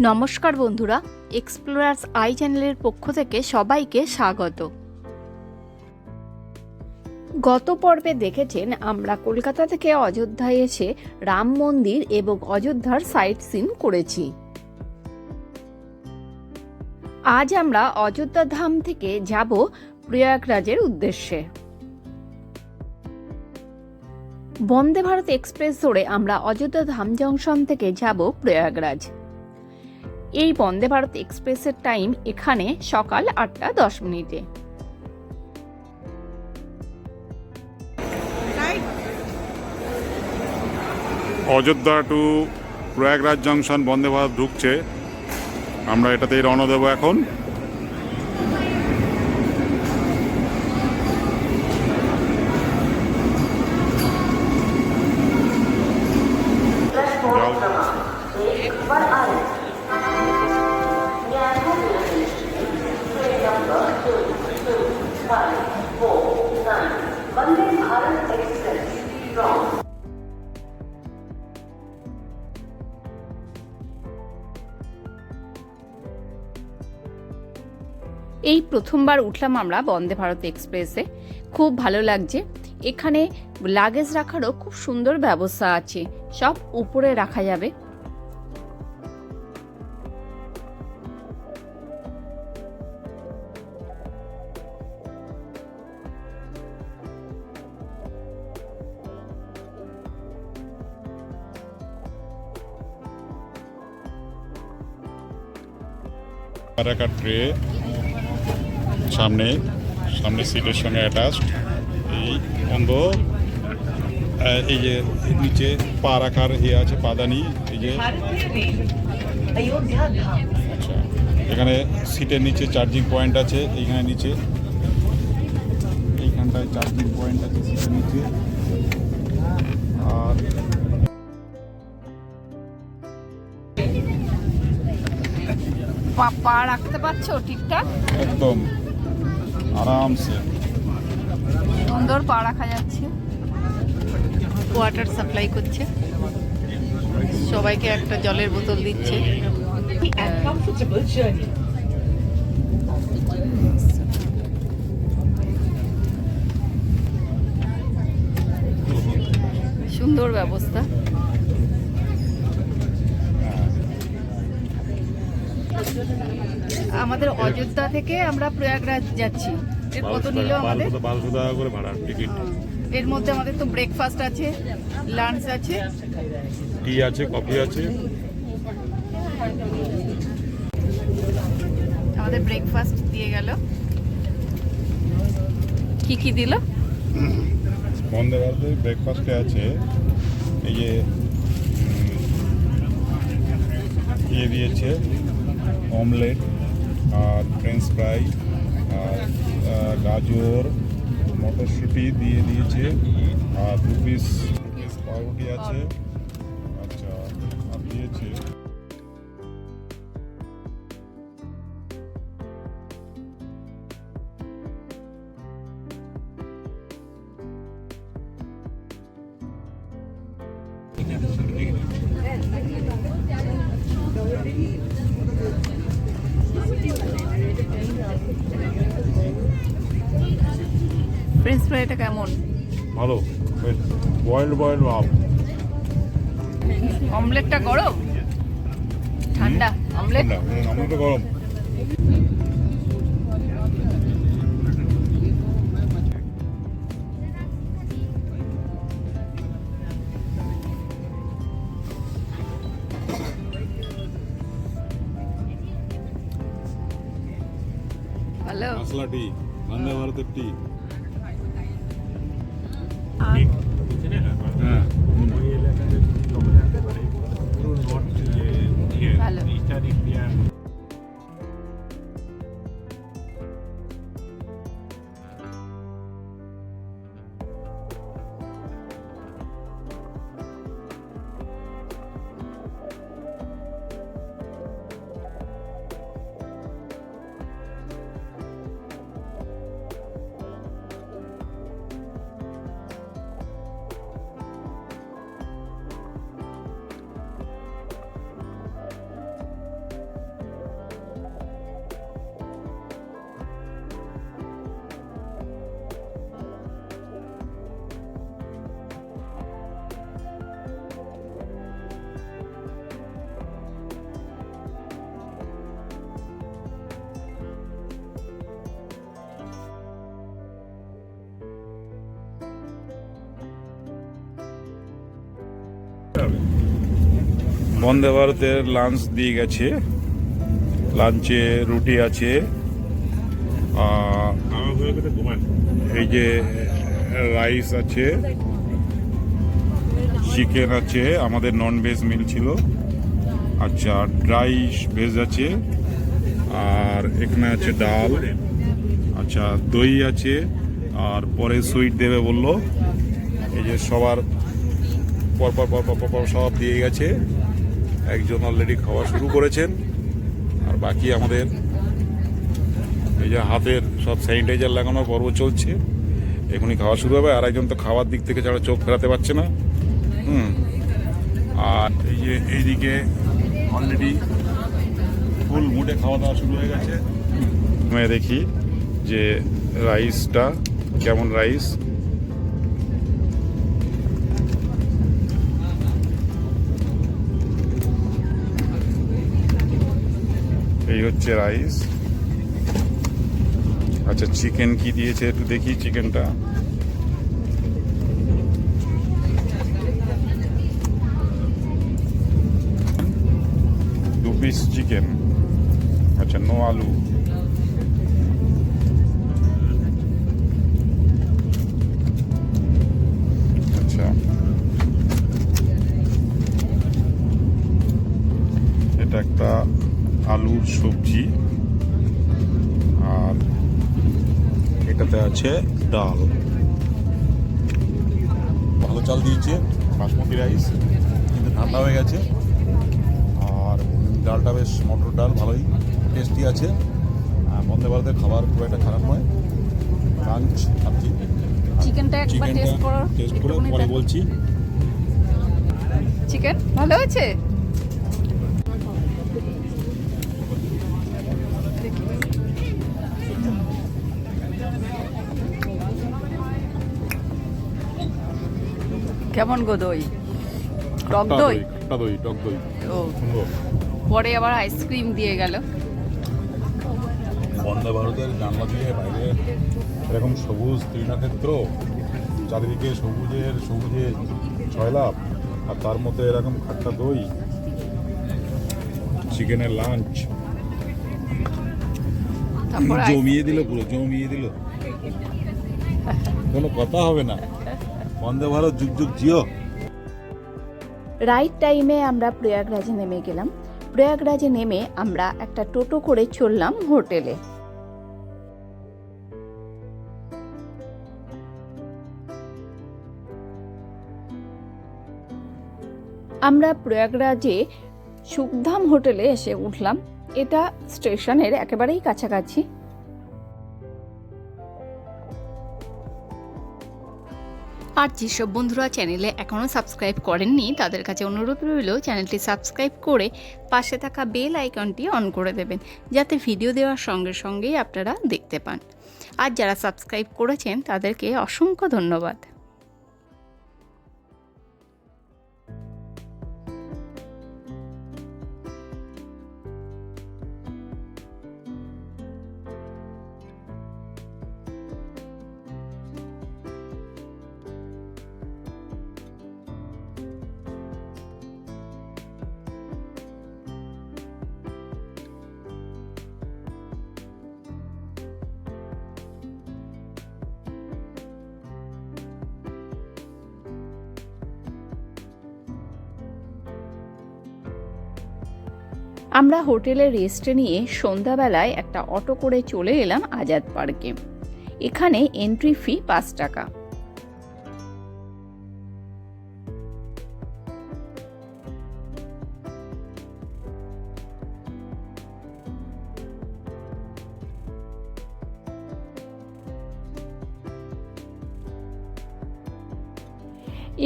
নমস্কার বন্ধুরা explorers I চ্যানেলের পক্ষ থেকে সবাইকে স্বাগত। গত পর্বে দেখেছেন আমরা কলকাতা থেকে অযোধ্যায় এসে রাম মন্দির এবং অযোধ্যার সাইট সিন করেছি। আজ আমরা অযোধ্যা ধাম থেকে যাব প্রয়াগরাজের উদ্দেশ্যে। বন্দে ভারত এক্সপ্রেস ধরে আমরা অযোধ্যা ধাম জংশন থেকে যাব প্রয়াগরাজ। এই বন্দে ভারত এক্সপ্রেসের টাইম এখানে সকাল আটটা দশ মিনিটে। অযোধ্যা টু প্রয়াগরাজ জংশন বন্দে ভারত ঢুকছে। আমরা এটাতেই রওনা দেবো এখন। এই প্রথমবার উঠলাম আমরা বন্দে ভারত এক্সপ্রেসে। খুব ভালো লাগছে। এখানে লাগেজ রাখারও খুব সুন্দর ব্যবস্থা আছে। সব উপরে রাখা যাবে। কারাকার ট্রে সামনে সামনে সিটের সঙ্গে অ্যাটাচড এই অঙ্গ এই যে নিচে পা রাখার ইয়ে আছে, পাদানি, এই যে। আচ্ছা এখানে সিটের নিচে চার্জিং পয়েন্ট আছে, এইখানে নিচে। এইখানটায় চার্জিং পয়েন্ট আছে সিটের নিচে। আর পা- পা রাখতে পারছ ঠিকঠাক? একদম। আরামসে। সুন্দর পা রাখা যাচ্ছে। ওয়াটার সাপ্লাই করছে। সবাইকে একটা জলের বোতল দিচ্ছে। সুন্দর ব্যবস্থা। আমাদের অযোধ্যা থেকে আমরা প্রয়াগরাজ যাচ্ছি। এর কত নিল আমাদের বারোশো টাকা করে ভাড়া টিকিট। এর মধ্যে আমাদের তো ব্রেকফাস্ট আছে লাঞ্চ আছে। টি আছে কফি আছে। আমাদের ব্রেকফাস্ট দিয়ে গেল। কি কি দিল? বন্দে ভারতে ব্রেকফাস্টে আছে এই যে ইয়ে দিয়েছে অমলেট আর ফ্রেঞ্চ ফ্রাই আর গাজর, মটরশুঁটি দিয়ে দিয়েছে, আর দু পিস পাউরুটি আছে। আচ্ছা আর দিয়েছে। ফ্রেঞ্চ ফ্রাইটা কেমন? ভালো। বয়েলড বয়েলড ভাব অমলেটটা গরম? ঠান্ডা। অমলেট তো গরম। টি বন্দে ভারতের টি। হ্যাঁ। বন্দে ভারতের লাঞ্চ দিয়ে গেছে। লাঞ্চে রুটি আছে। এই যে রাইস আছে। চিকেন আছে। আমাদের নন ভেজ মিল ছিল। আচ্ছা ড্রাই ভেজ আছে। আর এখানে আছে ডাল। আচ্ছা দই আছে। আর পরে সুইট দেবে বলল। এই যে সবার পরপর পরপর পরপর পর পর পর সব দিয়ে গেছে। একজন অলরেডি খাওয়া শুরু করেছেন, আর বাকি আমাদের এই যে হাতের সব স্যানিটাইজার লাগানোর পর্ব চলছে, এখনই খাওয়া শুরু হবে, আর একজন তো খাওয়ার দিক থেকে ছাড়া চোখ ফেরাতে পারছে না। হুম, আর এই যে এইদিকে অলরেডি ফুল মুডে খাওয়া দাওয়া শুরু হয়ে গেছে। দেখি যে রাইসটা কেমন রাইস এই হচ্ছে রাইস। আচ্ছা চিকেন কি দিয়েছে একটু দেখি চিকেনটা দু পিস চিকেন আচ্ছা নো আলু। আলুর সবজি। আর এটাতে আছে ডাল। ভালো চাল দিয়েছে বাসমতি রাইস কিন্তু ঠান্ডা হয়ে গেছে। আর ডালটা বেশ মটর ডাল ভালোই টেস্টি আছে। আর বন্দে ভারতের খাবার খুব একটা খারাপ নয়। লাঞ্চ ভাবছি। চিকেনটা একবার চিকেনটা টেস্ট করো টেস্ট করে পরে বলছি। চিকেন ভালো আছে কেমন গো দই? টক দই খাট্টা দই টক দই। ও। পরে আবার আইসক্রিম দিয়ে গেল। বন্দে ভারতের জানলা দিয়ে বাইরে এরকম সবুজ তৃণক্ষেত্র চারিদিকে সবুজের সবুজে ছয়লাভ আর তার মধ্যে এরকম খাট্টা দই চিকেনের লাঞ্চ। জমিয়ে দিল পুরো জমিয়ে দিল। কোনো কথা হবে না। বন্দে ভারত, যুগ যুগ, জিও। রাইট টাইমে আমরা প্রয়াগরাজে নেমে গেলাম। প্রয়াগরাজে নেমে আমরা একটা টোটো করে চললাম হোটেলে। আমরা প্রয়াগরাজে সুখধাম হোটেলে এসে উঠলাম। এটা স্টেশনের একেবারেই কাছাকাছি। আর যেসব বন্ধুরা চ্যানেলে এখনও সাবস্ক্রাইব করেননি, তাদের কাছে অনুরোধ রইল চ্যানেলটি সাবস্ক্রাইব করে পাশে থাকা বেল আইকনটি অন করে দেবেন, যাতে ভিডিও দেওয়ার সঙ্গে সঙ্গেই আপনারা দেখতে পান। আর যারা সাবস্ক্রাইব করেছেন, তাদেরকে অসংখ্য ধন্যবাদ। আমরা হোটেলে রেস্ট নিয়ে সন্ধ্যাবেলায় একটা অটো করে চলে এলাম আজাদ পার্কে। এখানে এন্ট্রি ফি পাঁচ টাকা।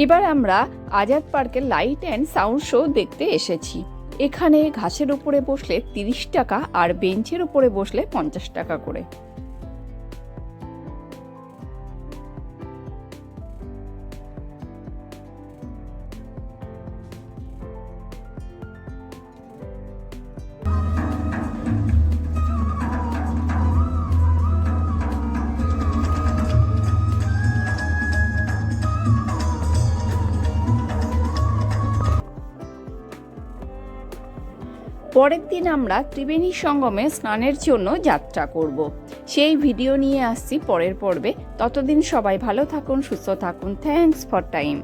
এবার আমরা আজাদ পার্কের লাইট অ্যান্ড সাউন্ড শো দেখতে এসেছি। এখানে ঘাসের উপরে বসলে তিরিশ টাকা আর বেঞ্চের উপরে বসলে পঞ্চাশ টাকা করে। পরের দিন আমরা ত্রিবেণী সঙ্গমে স্নানের জন্য যাত্রা করব। সেই ভিডিও নিয়ে আসছি পরের পর্বে। ততদিন সবাই ভালো থাকুন, সুস্থ থাকুন। Thanks for time